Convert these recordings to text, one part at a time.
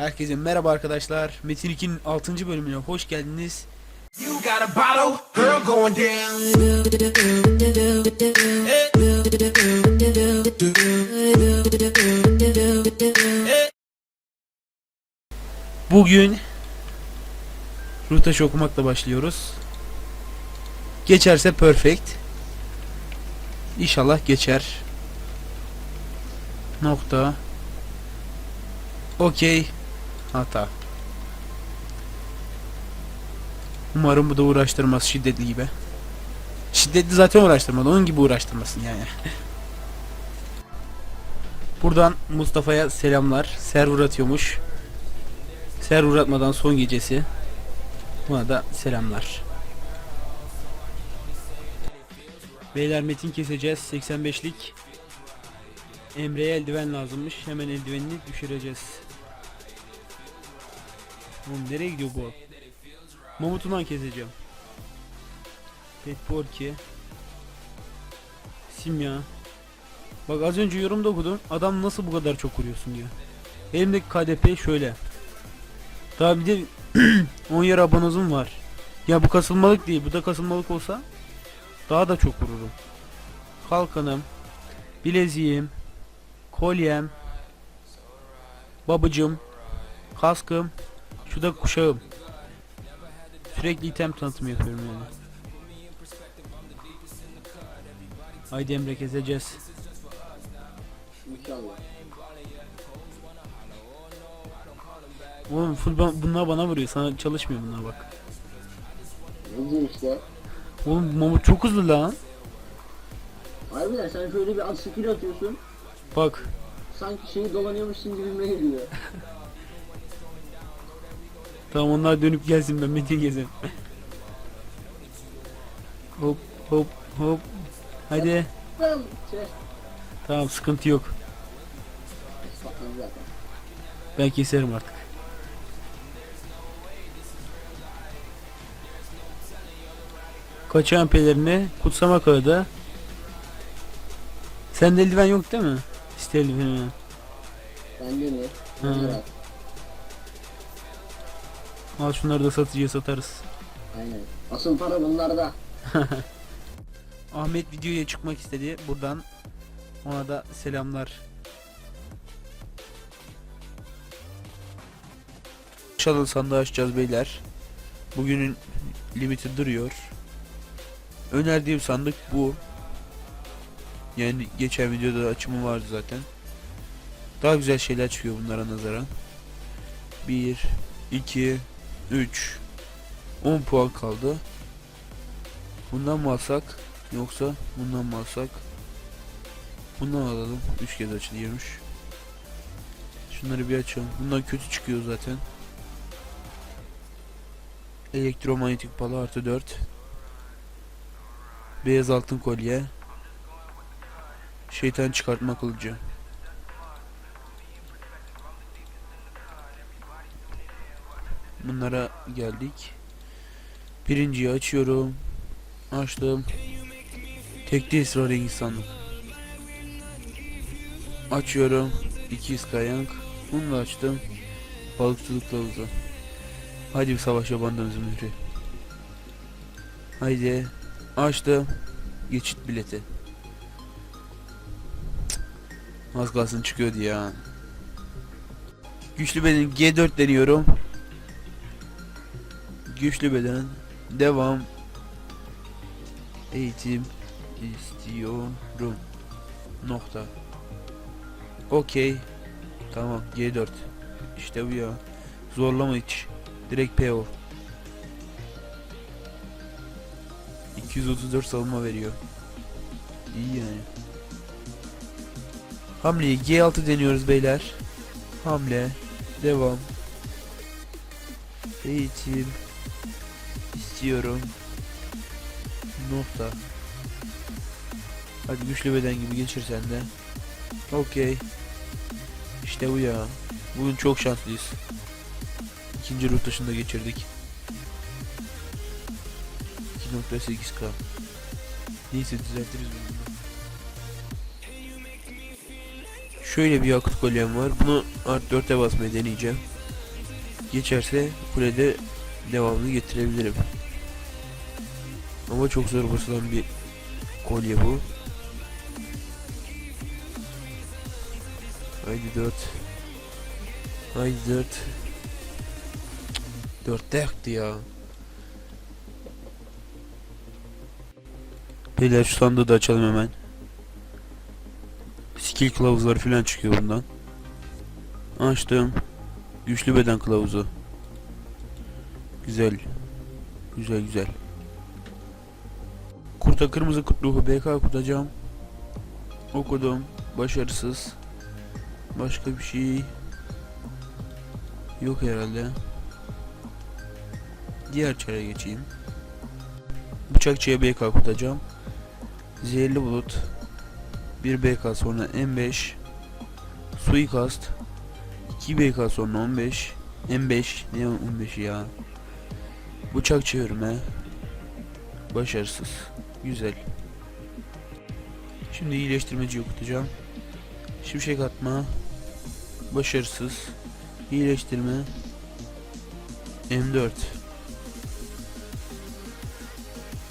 Herkese merhaba arkadaşlar. Metin 2'nin 6. bölümüne hoş geldiniz. Bugün Rutaş okumakla başlıyoruz. Geçerse perfect. İnşallah geçer. Nokta. Okey. Hata. Umarım bu da uğraştırmaz şiddetli gibi. Şiddetli zaten uğraştırmadı. Onun gibi uğraştırmasın yani. Buradan Mustafa'ya selamlar. Server atıyormuş. Server atmadan son gecesi. Buna da selamlar. Beyler metin keseceğiz. 85'lik. Emre'ye eldiven lazımmış. Hemen eldivenini düşüreceğiz. Oğlum nereye gidiyor bu? Mamutundan keseceğim. Pet Porky. Simya. Bak az önce yorumda okudum. Adam nasıl bu kadar çok vuruyorsun diyor. Elimdeki KDP şöyle. Daha bir de 10 yer abonozum var. Ya bu kasılmalık değil. Bu da kasılmalık olsa daha da çok vururum. Kalkanım, bileziğim, kolyem, babıcım, kaskım, şu da kuşağım. Sürekli item tanıtımı yapıyorum yani. Haydi Emre keseceğiz. İnşallah. Oğlum full ba- bunlar bana vuruyor. Sana çalışmıyor bunlar bak. Diyeyim işte. Oğlum Mamut çok hızlı lan. Harbiden sen şöyle bir at skill atıyorsun. Bak. Sanki şeyi dolanıyormuşsun gibime geliyor. Tamam onlar dönüp gelsin ben Metin gezeyim. hop hop hop. Hadi. Tamam. Sıkıntı yok. Ben keserim artık. Kaçağın pelerini kutsama kağıdı. Sende eldiven yok değil mi? İste eldiveni. Bende mi? Hı. Al şunları da satıcıya satarız. Aynen. Asıl para bunlarda. Ahmet videoya çıkmak istedi. Buradan ona da selamlar. Çalın sandığı açacağız beyler. Bugünün limiti duruyor. Önerdiğim sandık bu. Yani geçen videoda açımı vardı zaten. Daha güzel şeyler çıkıyor bunlara nazaran. 1 2 3 10 puan kaldı. Bundan mı alsak yoksa bundan mı alsak? Bundan alalım. 3 kez açılıyormuş. Şunları bir açalım. Bundan kötü çıkıyor zaten. Elektromanyetik pala artı 4. Beyaz altın kolye. Şeytan çıkartma kılıcı. Bunlara geldik. Birinciyi açıyorum. Açtım. Tekli esrarengiz sandım. Açıyorum. 200 kayank. Bunu da açtım. Balıkçılık kılavuzu. Haydi bir savaşa bandımızı mührü. Haydi. Açtım. Geçit bileti. Az kalsın çıkıyordu ya. Güçlü beden G4 deniyorum. Güçlü beden. Devam. Eğitim istiyorum. Nokta. Okey. Tamam G4. İşte bu ya. Zorlama hiç. Direkt PO. 234 savunma veriyor. İyi yani. Hamleyi G6 deniyoruz beyler. Hamle. Devam. Eğitim istiyorum. Nokta. Hadi güçlü beden gibi geçir sen de. Okey. İşte bu ya. Bugün çok şanslıyız. İkinci ruh dışında geçirdik. 2.8k. Neyse düzeltiriz bunu. Şöyle bir yakıt kolyem var. Bunu art 4'e basmayı deneyeceğim. geçerse kulede devamını getirebilirim. Ama çok zor basılan bir kolye bu. Haydi 4. Haydi 4. 4 yaktı ya. Beyler şu sandığı da açalım hemen. Skill kılavuzları falan çıkıyor bundan. Açtım. Güçlü beden kılavuzu. Güzel. Güzel güzel. Kurta kırmızı kurt ruhu BK okutacağım. Okudum. Başarısız. Başka bir şey yok herhalde. Diğer çare geçeyim. Bıçakçıya BK okutacağım. Zehirli bulut. Bir BK sonra M5. Suikast. 2 BK sonra 15. M5. Ne 15 ya? Bıçak çevirme. Başarısız. Güzel. Şimdi iyileştirmeci okutacağım. Şimşek atma. Başarısız. İyileştirme. M4.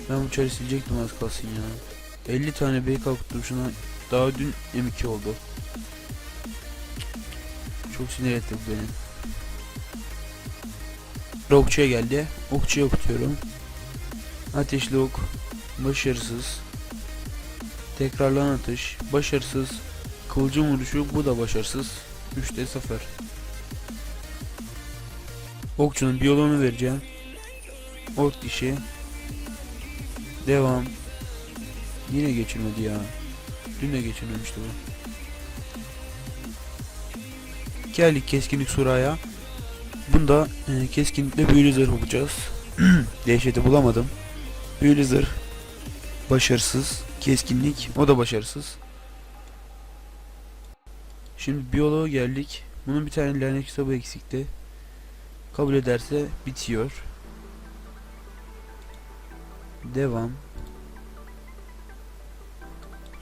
Ben bu çarı silecektim az kalsın ya. 50 tane BK okuttum şuna. Daha dün M2 oldu. Çok sinir etti bu beni. Okçuya geldi. Okçuya okutuyorum. Ateşli ok. Başarısız. Tekrarlanan atış. Başarısız. Kılıcım vuruşu. Bu da başarısız. 3'te 0. Okçunun biyoloğunu vereceğim. Ok dişi. Devam. Yine geçirmedi ya. Dün de geçirmemişti bu. Geldik keskinlik suraya. Bunda e, keskinlikle büyülü zırh yapacağız. Dehşeti bulamadım. Büyülü zırh. Başarısız. Keskinlik. O da başarısız. Şimdi biyoloğa geldik. Bunun bir tane lanet kitabı eksikti. Kabul ederse bitiyor. Devam.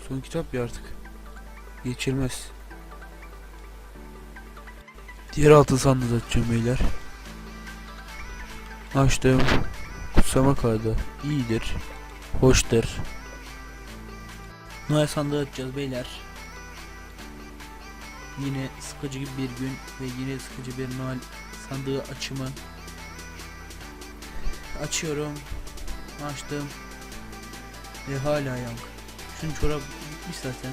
Son kitap ya artık. Geçirmez. Diğer altın sandığı açacağım beyler. Açtım. Kutsama kağıdı. İyidir. Hoştur. Noel sandığı açacağız beyler. Yine sıkıcı bir gün ve yine sıkıcı bir Noel sandığı açımı. Açıyorum. Açtım. Ve hala yank. Şunun çorap bitmiş zaten.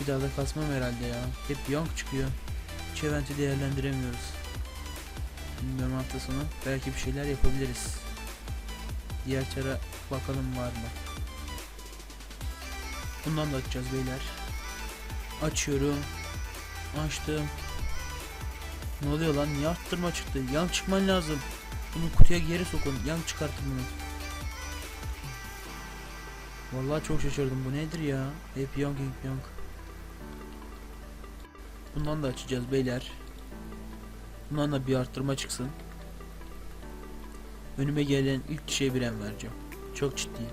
Bir daha da kasmam herhalde ya. Hep yank çıkıyor. Hiç değerlendiremiyoruz. Bilmiyorum hafta sonu. Belki bir şeyler yapabiliriz. Diğer çara bakalım var mı? Bundan da açacağız beyler. Açıyorum. Açtım. Ne oluyor lan? Niye arttırma çıktı? Yan çıkman lazım. Bunu kutuya geri sokun. Yan çıkartın bunu. Vallahi çok şaşırdım. Bu nedir ya? Hep yank hep yank. Bundan da açacağız beyler. Bundan da bir arttırma çıksın. Önüme gelen ilk kişiye bir em vereceğim. Çok ciddiyim.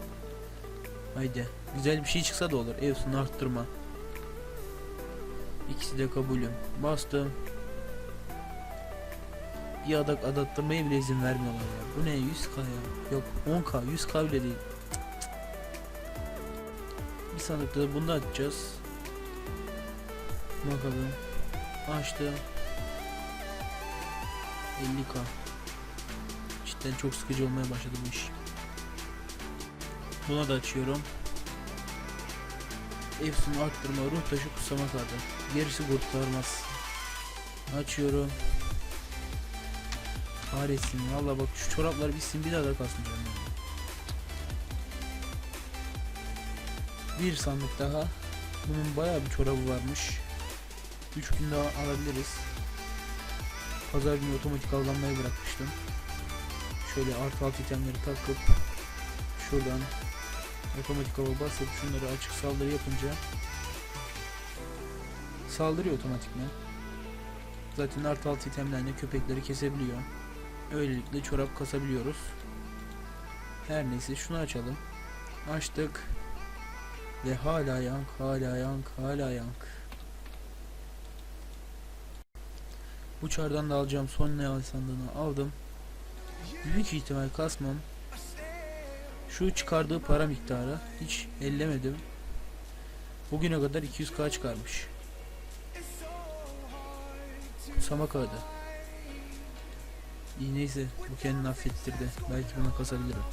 Haydi. Güzel bir şey çıksa da olur. Evsunu arttırma. İkisi de kabulüm. Bastım. Bir adak adattırmaya bile izin vermiyorlar ya. Bu ne 100k ya? Yok 10k 100k bile değil. Bir sandıkta da bunu açacağız. Bakalım. Açtım. 50k. Cidden çok sıkıcı olmaya başladı bu iş. Buna da açıyorum. Efsun arttırma, ruh taşı kutsama kartı. Gerisi kurtarmaz. Açıyorum. Kahretsin valla bak şu çoraplar bitsin bir daha da kasmayacağım yani. Bir sandık daha. Bunun bayağı bir çorabı varmış. 3 gün daha alabiliriz. Pazar günü otomatik avlanmayı bırakmıştım. Şöyle artı alt itemleri takıp şuradan otomatik hava basıp şunları açık saldırı yapınca saldırıyor otomatikman. Zaten artı alt itemlerle köpekleri kesebiliyor. Öylelikle çorap kasabiliyoruz. Her neyse şunu açalım. Açtık. Ve hala yank, hala yank, hala yank. Bu çardan da alacağım son level sandığını aldım. Büyük ihtimal kasmam. Şu çıkardığı para miktarı hiç ellemedim. Bugüne kadar 200k çıkarmış. Sama kağıdı. İyi neyse bu kendini affettirdi. Belki bunu kasabilirim.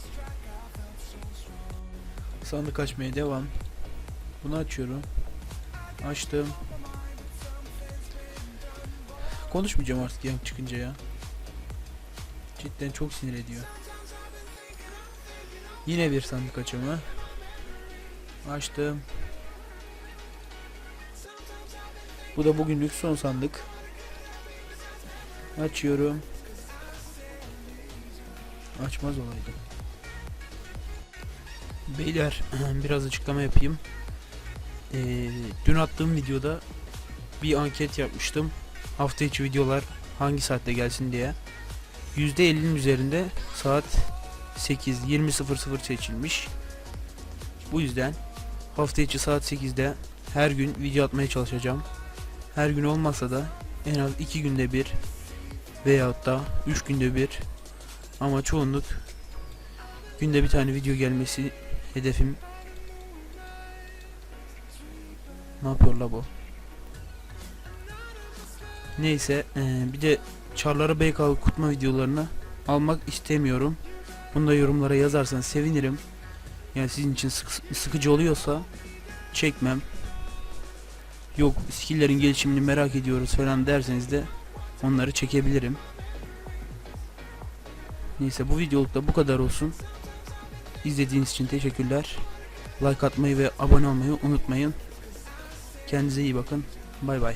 Sandık açmaya devam. Bunu açıyorum. Açtım. Konuşmayacağım artık yank çıkınca ya. Cidden çok sinir ediyor. Yine bir sandık açımı. Açtım. Bu da bugünlük son sandık. Açıyorum. Açmaz olaydı. Beyler biraz açıklama yapayım. Ee, dün attığım videoda bir anket yapmıştım. Hafta içi videolar hangi saatte gelsin diye. %50'nin üzerinde saat 8 20.00 seçilmiş. Bu yüzden hafta içi saat 8'de her gün video atmaya çalışacağım. Her gün olmasa da en az 2 günde bir veyahut da 3 günde bir ama çoğunluk günde bir tane video gelmesi hedefim. Ne yapıyor la bu? Neyse eee, bir de Çarlara BKV kutma videolarını almak istemiyorum. Bunu da yorumlara yazarsanız sevinirim. Yani sizin için sık- sıkıcı oluyorsa çekmem. Yok skill'lerin gelişimini merak ediyoruz falan derseniz de onları çekebilirim. Neyse bu videoluk da bu kadar olsun. İzlediğiniz için teşekkürler. Like atmayı ve abone olmayı unutmayın. Kendinize iyi bakın. Bay bay.